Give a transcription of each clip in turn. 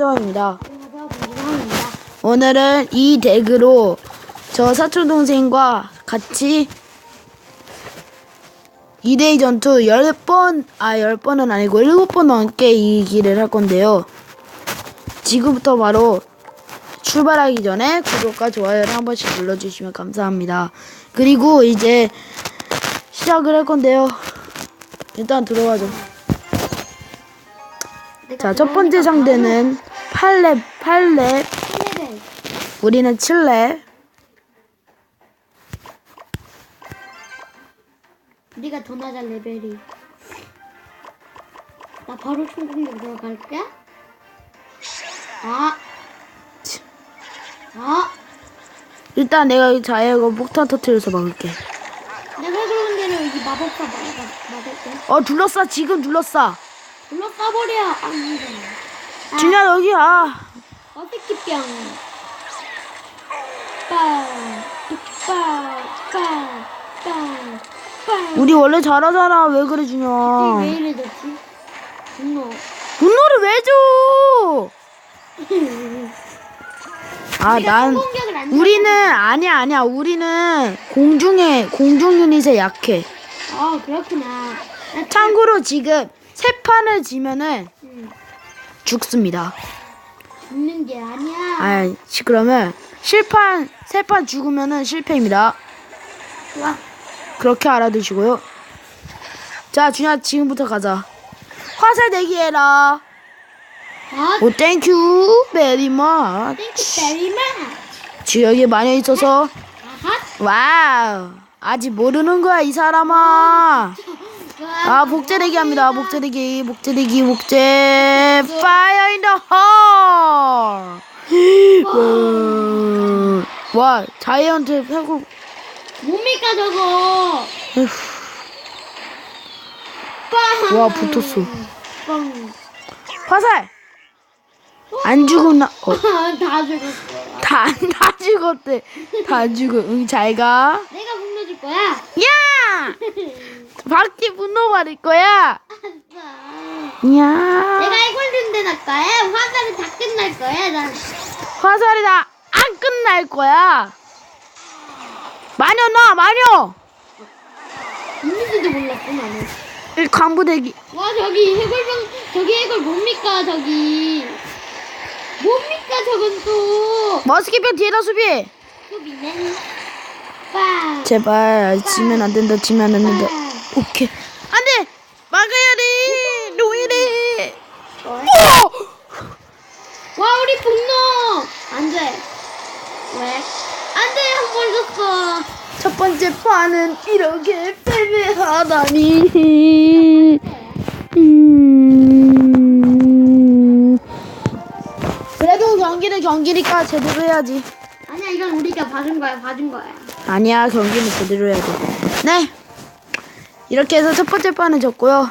정입니다. 오늘은 이 덱으로 저 사촌 동생과 같이 2대2 전투 10번, 아 10번은 아니고 7번 넘게 이기를 할 건데요. 지금부터 바로 출발하기 전에 구독과 좋아요를 한 번씩 눌러주시면 감사합니다. 그리고 이제 시작을 할 건데요. 일단 들어가죠. 자, 첫 번째 상대는 8렙, 8렙, 네 우리는 7렙. 우리가 더 낮아 레벨이. 나 바로 총공격 들어갈게. 아. 아. 일단 내가 이 자해하고 폭탄 터트려서 막을게. 내가 그런 데는 여기 마법사 막아 막을게. 어, 둘러싸, 지금 둘러싸. 불러 까버려. 아, 이거. 아, 준야, 여기, 아. 어떻게 뿅. 빵. 빵. 빵. 빵. 빵. 우리 원래 잘하잖아. 왜 그래, 준야. 왜 이래졌지? 분노. 분노를 왜 줘? 아, 우리가 난. 공격을 안 우리는, 아니야, 아니야. 우리는 공중에, 공중 유닛에 약해. 아 그렇구나. 나 참고로 지금 세 판을 지면은 음, 죽습니다. 죽는 게 아니야. 아, 시- 그러면 실판, 세 판 죽으면은 실패입니다. 와, 그렇게 알아두시고요. 자, 준야, 지금부터 가자. 화살 대기해라. 아, 오, 땡큐, 베리 마. 땡큐 베리마. 지역에 많이 있어서. 와우. 아직 모르는 거야, 이 사람아. 아, 복제 대기 합니다. 복제 대기, 복제 대기, 복제. 파이어 인더 홀. 와, 자이언트 패고, 뭡니까 저거? 빵. 와, 붙었어. 빵. 화살! 안 죽었나? 어, 다 죽었어. 다, 다 죽었대. 다 죽어. 응, 잘 가. 내가 분노줄 거야. 야! 바퀴 분노 받을 거야. 아싸. 야! 내가 이걸 준대 날 거야. 화살은 다 끝날 거야. 난. 화살이 다 안 끝날 거야. 마녀 나 마녀. 있는지도 몰랐어 나는. 이 간부대기. 와 저기 해골병 저기 해골 뭡니까 저기. 뭡니까 저건 또. 머스키병 뒤에다 수비. 수비는 빵. 제발 지면 안 된다. 지면 안 된다. 빵. 오케이. 안 돼. 막아야 돼. 노예래. 오! 와 우리 분노 안 돼 왜 안 돼 한 번 줬어 첫 번째 판은 이렇게 패배하다니. 음. 그래도 경기는 경기니까 제대로 해야지. 아니야 이건 우리가 봐준 거야 봐준 거야 아니야 경기는 제대로 해야 돼. 네. 이렇게 해서 첫 번째 판은 졌고요.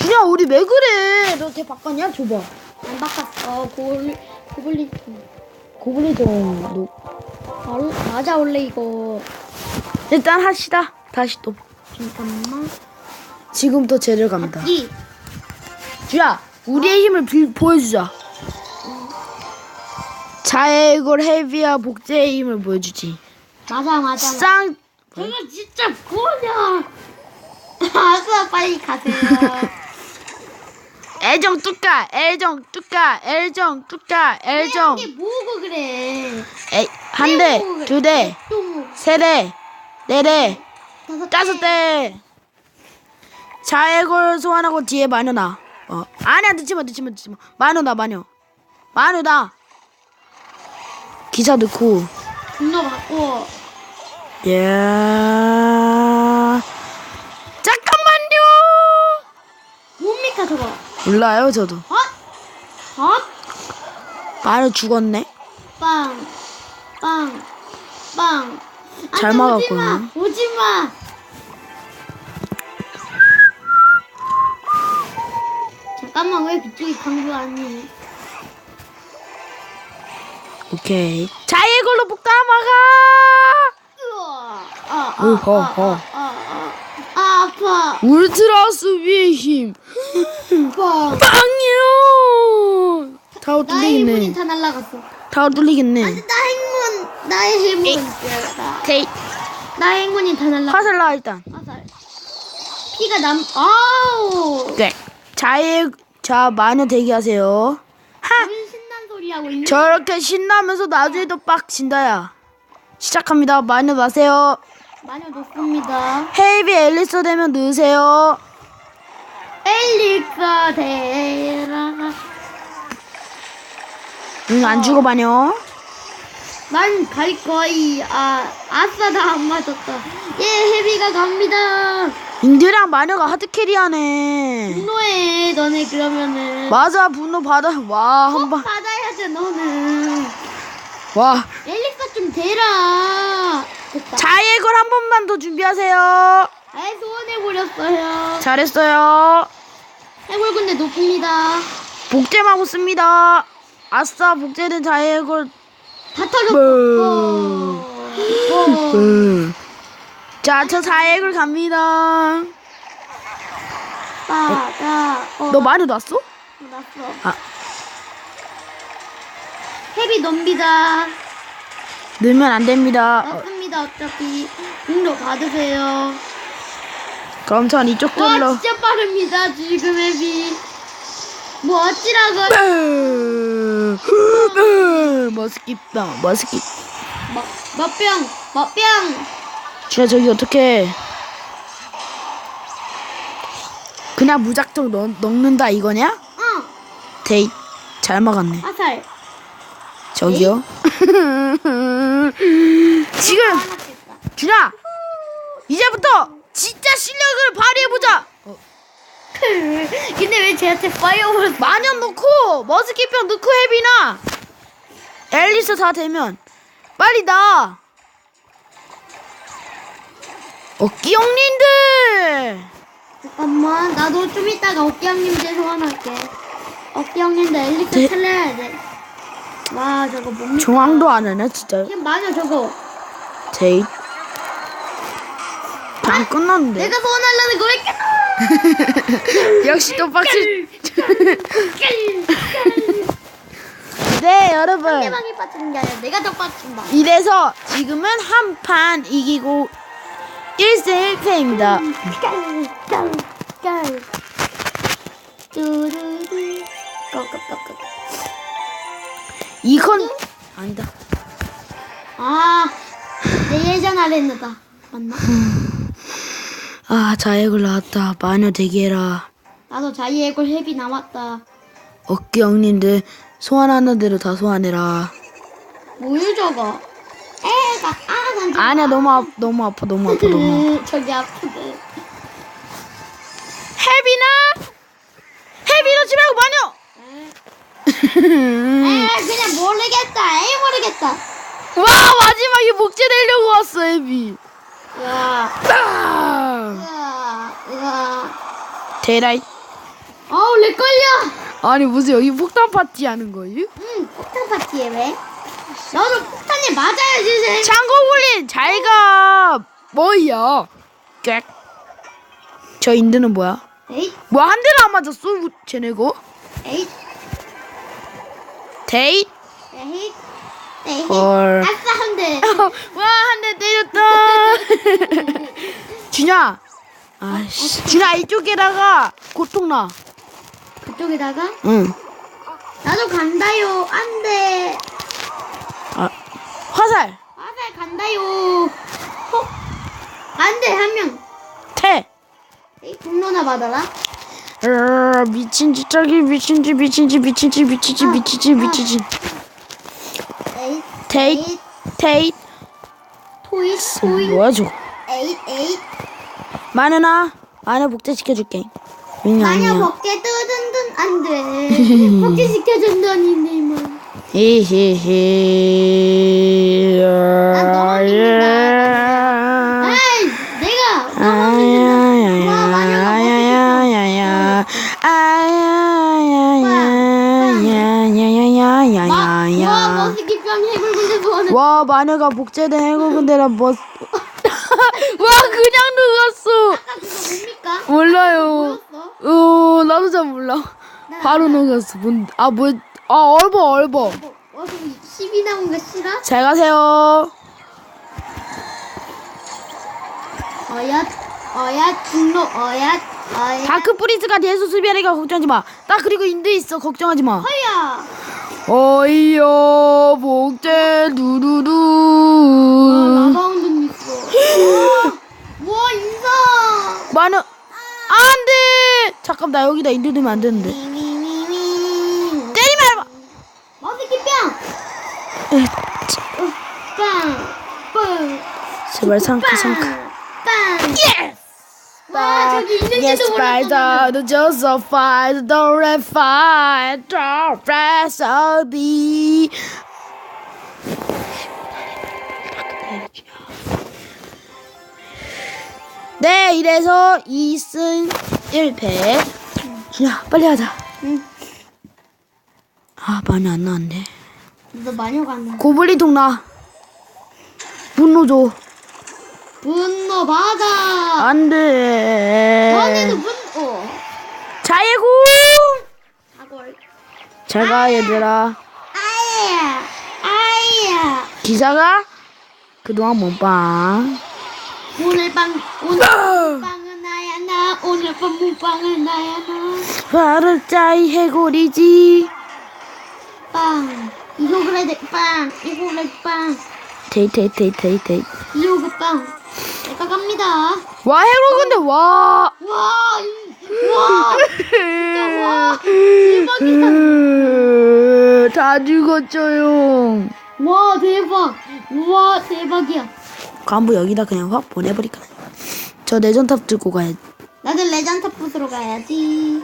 준야 우리 왜 그래? 너 걔 바꿨냐? 줘봐. 안 바꿨어 고블 고블린 팀 고블린 좀 너. 바로 맞아 원래 이거 일단 하시다. 다시 또. 잠깐만 지금부터 쟤를 갑니다. 이 주야, 우리의 힘을 빌, 보여주자. 자해골 헤비와 복제의 힘을 보여주지. 맞아 맞아 쌍, 저거 진짜 뭐냐 아싸 빨리 가세요 애정 뚜까, 애정 뚜까, 애정 뚜까, 애정. 이게 뭐고 그래 에, 한 대, 두 대. 세 대, 네 대, 다섯 다섯 대. 자해골 소환하고 뒤에 마녀나. 어, 아니야, 늦지 마, 늦지 마, 늦지 마. 마녀다, 마녀. 마녀다. 기사 넣고. 분노 받고 예. 몰라요, 저도. 헛? 헛? 마녀 죽었네. 빵, 빵, 빵. 잘 안 돼, 막았구나. 오지마, 오지마. 잠깐만 왜 그쪽이 강조 아니니? 오케이. 자해골로 폭탄 막아. 으아, 아, 아, 으허, 아, 허. 아, 아, 아, 아, 아파. 울트라 수비의 힘. 빵. 빵이요. 타워 나의 행운이 뚫리겠네. 다 날라갔어. 타워 뚫리겠네. 나 행운, 나의 행운. 테이. 나의 행운이 다 날라. 화살 나 일단. 화살. 피가 남. 아우. 네. 자의 자 마녀 대기하세요. 하. 신난 소리 하고 있는. 저렇게 신나면서 나중에도 빡 진다야. 시작합니다. 마녀 나세요. 마녀 놓습니다. 헤이비 앨리스 되면 넣으세요. 엘리사 데라. 응, 안 죽어 마녀. 난 갈 거이. 아, 아싸 나 안 맞았다. 예, 헤비가 갑니다. 인드랑 마녀가 하드캐리하네. 분노해, 너네 그러면은. 맞아, 분노 받아. 와, 한꼭 방. 받아야죠, 너는. 와. 엘리사 좀 대라. 됐다. 걸한 번만 더 준비하세요. 아예 소원해버렸어요. 잘했어요. 해골 군대 높습니다. 복제하고 씁니다. 아싸, 복제된 걸. 다. 뭐. 어. 음. 자, 저걸 갑니다. 빠다. 어, 너 마녀 났어? 났어. 아, 헤비 넘비다. 넣으면 안 됩니다. 어, 넣습니다, 어차피. 공도 받으세요. 그럼 전 이쪽 와, 돌로. 진짜 빠릅니다, 지금 헤비. 뭐 어찌라고. 머스킷. 뭐, 멋병, 멋병. 진짜 저기 어떻게? 그냥 무작정 넣, 넣는다 이거냐? 어, 데이 잘 막았네. 화살. 저기요. 지금 하나 깼다. 준아 이제부터 진짜 실력을 발휘해보자. 근데 왜 쟤한테 파이어볼 마녀 넣고 머스킷병 넣고 헤비나 앨리스 다 되면 빨리 나. 어끼 형님들. 잠깐만 나도 좀 이따가 어깨 형님들 소환할게 어깨 형님들 엘리트 네. 살려야 돼 와 저거 뭡니까 중앙도 안 하네 진짜. 지금 마녀 저거 데이. 안 끝났는데. 내가 소환하려는 거 왜 역시 또 빡칠. 깨네 여러분. 상대방이 빠지는 게 아니라 내가 더 빠진다 이래서 지금은 한 판 이기고 1승 1패입니다. 깔깔깔 뚜루루 꺼꺼꺼꺼 이건 아니다. 아 내 예전 아레나다 맞나? 아 자액을 나왔다. 마녀 대기해라. 나도 자이의 골 헤비 남았다 어깨 형님들 소환하는 대로 다 소환해라. 뭐유 저거 애가 아간 아니야 너무 아, 너무 아파 너무 아파 너무. 아파. 저기 아프대 헬비나 헬비 놓지 말고 마녀. 에 그냥 모르겠다 에이 모르겠다 와 마지막에 목재 내려고 왔어! 으아 으아 대라이. 어우 렉 걸려 아니 무슨 여기 폭탄 파티 하는 거예요? 응 폭탄 파티에 왜? 너도 폭탄에 맞아야지 쟤 장고블린 잘 가 뭐야? 꽥. 저 인드는 뭐야? 에잇 뭐야 한 대도 안 맞았어 쟤네고? 에잇 데이? 에잇 에잇 헐. 아싸 한 대 와 한 대 때렸다. 준야. 아씨. 준야 이쪽에다가 고통 나. 그쪽에다가 응. 나도 간다요 안 돼 아 화살. 화살 간다요 헉 안돼 한 명 태. 에이 분노나 받아라 으, 미친지 저기 미친지 미친지 미친지 미친지 미친지. 에잇 데이. 에잇 테이. 토이 토이 뭐야 저거? 에잇 에잇 마누나 마누 복제 시켜줄게. 응, 마녀 아니야. 벗게 뜨든든 안돼 벗게 시켜준다니네만 히히히. 난 너만 와 머스기병 해골 군대 소원을 와 마녀가 복제된 해골군대라 뭐. 와 그냥 뭡니까? 몰라요. 뭐였어? 어 나도 잘 몰라. 바로 녹았어. 뭔, 아 뭐, 아 얼버 얼버. 어, 어, 10이 나온 거 싫어? 잘 가세요. 어얏, 분노, 어얏, 어얏. 다크 프리즈가 대수 수비하니까 걱정하지 마. 나 그리고 인도 있어 걱정하지 마. 허야. 어이요 아, 누르르. 라바운드 있어. 와, 와, 인성. 많은 안돼. 잠깐 나 여기다 인도 넣으면 안 되는데. 미미미미. 때리지 말봐. 마스키 뿅. 어, 빵. 빵. 제발 상크 상크. 빵. 있는지도 Yes, 몰랐잖아. the Joseph, the Dore, fire, the rest of the. 네, 이래서 2승 1패. 야, 빨리 하자. 응. 아, 많이 안 나왔네. 너 마녀가 안 나. 고블린 통나. 분노 줘. 분노 받아. 안 돼. 너네도 분노. 자예고! 사골. 잘 가, 얘들아. 아야. 아야. 기사가 그동안 몸빵. 오늘 밤 오늘 밤은 나야 나 오늘 밤 몸빵은 나야 바로 짜이 해골이지. 나빵 이거 그래 돼빵 이거 그래 빵 데이 데이 데이 데이 데이. 이거 그빵 내가 갑니다 와 해골 근데 와. 와와 와, 다 죽었죠용. 와 대박 와 대박이야 간부 여기다 그냥 확 보내버릴까. 저 내전탑 들고 가야. 나도 레전드 부스로 가야지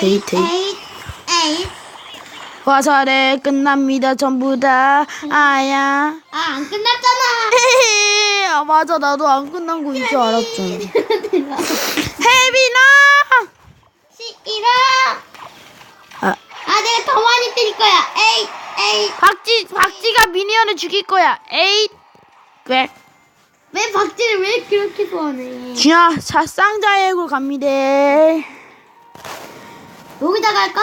데이, 데이. 에잇 에잇 화살에 끝납니다 전부 다. 아야. 아 안 끝났잖아 아 맞아 나도 안 끝난 거인 줄 알았죠. 혜빈아. 시이라 아 아 내가 더 많이 때릴 거야 에잇 에잇 박지 박지가 미니언을 죽일 거야. 에이. 왜? 왜 박지를 왜 그렇게 좋아하네 준아 자 쌍자의 해골 갑니다. 여기다가 할까?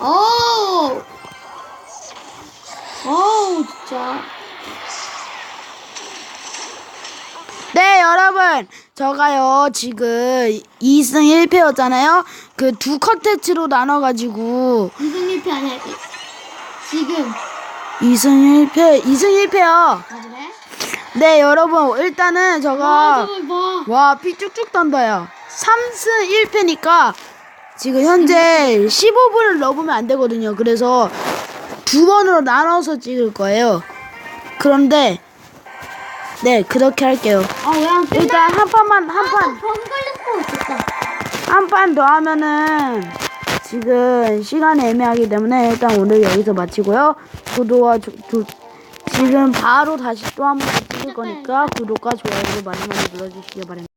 오 오우 진짜 네 여러분 저가요 지금 2승 1패였잖아요. 그 두 컨텐츠로 나눠가지고 2승 1패 아니야. 지금 2승 1패 2승 1패요. 아 그래? 네 여러분 일단은 아 저가 저걸 봐와피 쭉쭉 던져요. 3승 1패니까 지금 현재 15분을 넘으면 안 되거든요. 그래서 두 번으로 나눠서 찍을 거예요. 그런데 네 그렇게 할게요. 아 왜안 끝나? 일단 한 판만 한 판. 아병 걸렸어 진짜 한판 더 하면은 지금 시간이 애매하기 때문에 일단 오늘 여기서 마치고요. 구독과 조, 조, 지금 바로 다시 또 한 번 찍을 거니까 구독과 좋아요를 많이 많이 눌러주시기 바랍니다.